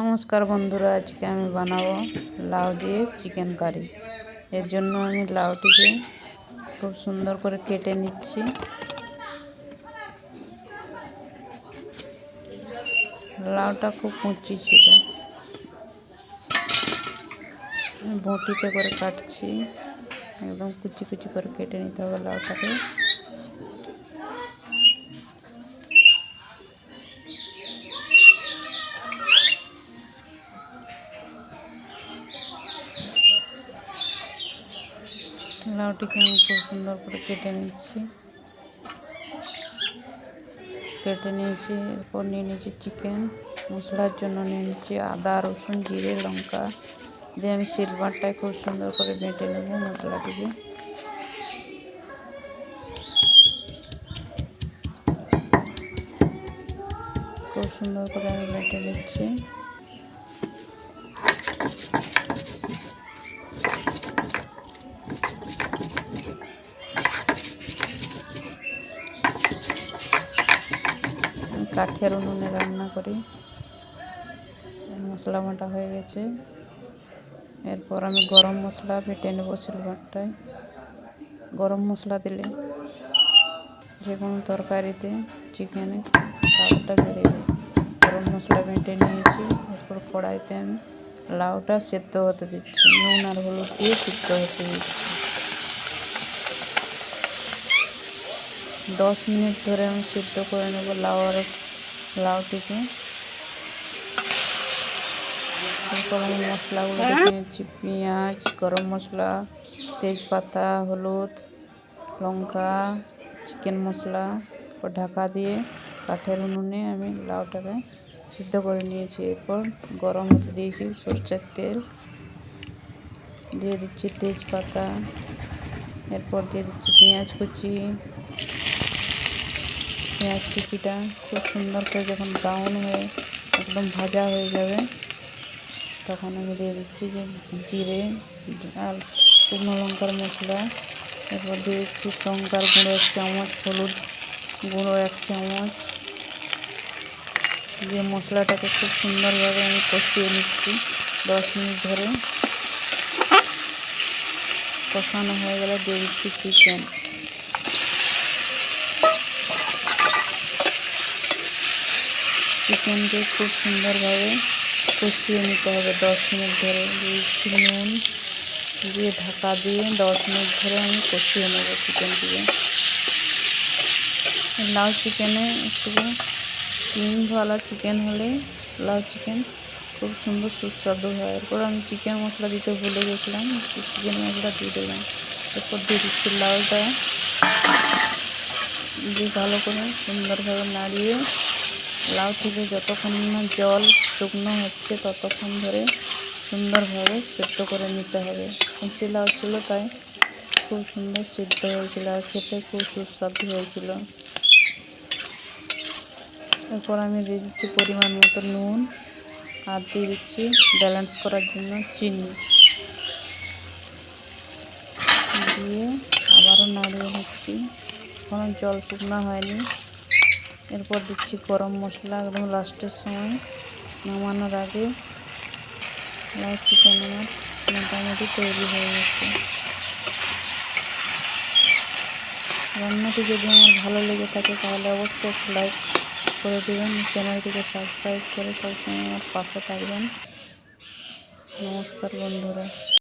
নমস্কার বন্ধুরা, আজকে আমি বানাবো লাউ দিয়ে চিকেন কারি। এর জন্য আমি লাউটিকে খুব সুন্দর করে কেটে নিচ্ছি। লাউটা খুব কুচি ছিল। বটিতে করে কাটছি, একদম কুচি কুচি করে কেটে নিতে হবে লাউটাকে। লাউটিকে আমি খুব সুন্দর করে কেটে নিচ্ছি। কেটে নিয়েছি, এরপর নিয়ে নিয়েছি চিকেন। মশলার জন্য নিয়ে নিচ্ছি আদা, রসুন, জিরে, লঙ্কা। দিয়ে আমি সিলভারটায় খুব সুন্দর করে বেটে নেব মশলাটিকে। খুব সুন্দর করে আমি বেটে নিচ্ছি। কাঠের উনুনে রান্না করি। মশলা বাটা হয়ে গেছে। এরপর আমি গরম মশলা বেটে নেব সিলভারটায়। গরম মশলা দিলে যে কোনো তরকারিতে চিকেনে স্বাদটা বেড়ে যায়। গরম মশলা বেটে নিয়েছি। এরপর কড়াইতে আমি লাউটা সেদ্ধ হতে দিচ্ছি। নুন আর হলুদ দিয়ে সিদ্ধ হতে দিচ্ছি। দশ মিনিট ধরে আমি সিদ্ধ করে নেব লাউ আর লাউটিকে আমি মশলাগুলো দেখে নিচ্ছি। পেঁয়াজ গরম মশলা তেজপাতা হলুদ লঙ্কা চিকেন মশলা ঢাকা দিয়ে কাঠের উনুনে আমি লাউটাকে সিদ্ধ করে নিয়েছি। এরপর গরম হতে দিয়েছি সরষের তেল। দিয়ে দিচ্ছি তেজপাতা। এরপর দিয়ে দিচ্ছি পেঁয়াজ কুচি। পেঁয়াজ কুচিটা খুব সুন্দর করে যখন ব্রাউন হয়ে একদম ভাজা হয়ে যাবে, তখন আমি দিয়ে দিচ্ছি যে জিরে আর শুকনো লঙ্কার মশলা, এরপর দিয়ে দিচ্ছি লঙ্কার গুঁড়ো এক চামচ, হলুদ গুঁড়ো এক চামচ। দিয়ে মশলাটাকে খুব সুন্দরভাবে আমি কষিয়ে নিচ্ছি দশ মিনিট ধরে। কষানো হয়ে গেলে দিয়ে দিচ্ছি চিকেন চিকেনকে খুব সুন্দরভাবে কষিয়ে নিতে হবে দশ মিনিট ধরে দিয়েছি নুন দিয়ে ঢাকা দিয়ে দশ মিনিট ধরে আমি কষিয়ে নেব চিকেনটিকে লাউ চিকেনে একটু ক্রিমওয়ালা চিকেন হলে লাউ চিকেন খুব সুন্দর সুস্বাদু হয় এরপর আমি চিকেন মশলা দিতে ভুলে গেছিলাম চিকেন মশলা দিয়ে দিলাম এরপর দিয়ে দিচ্ছি লাউটা দিয়ে ভালো করে সুন্দরভাবে নাড়িয়ে লাউ থেকে যতক্ষণ না জল শুকনো হচ্ছে ততক্ষণ ধরে সুন্দরভাবে সেদ্ধ করে নিতে হবে। কঞ্চি লাউ ছিল তাই খুব সুন্দর সিদ্ধ হয়েছিল আর খেতে খুব সুস্বাদু হয়েছিল। এরপর আমি দিয়ে দিচ্ছি পরিমাণ মতো নুন আর দিয়ে দিচ্ছি ব্যালেন্স করার জন্য চিনি। দিয়ে আবারও নাড়িয়ে নিচ্ছি। কোনো জল শুকনো হয়নি। এরপর দিচ্ছি গরম মশলা একদম লাস্টের সময় নামানোর আগে। চিকেন আমার মোটামুটি তৈরি হয়ে গেছে। রান্নাটি যদি আমার ভালো লেগে থাকে তাহলে অবশ্যই লাইক করে দেবেন চ্যানেলটিকে সাবস্ক্রাইব করে সবসময় আমার পাশে থাকবেন। নমস্কার বন্ধুরা।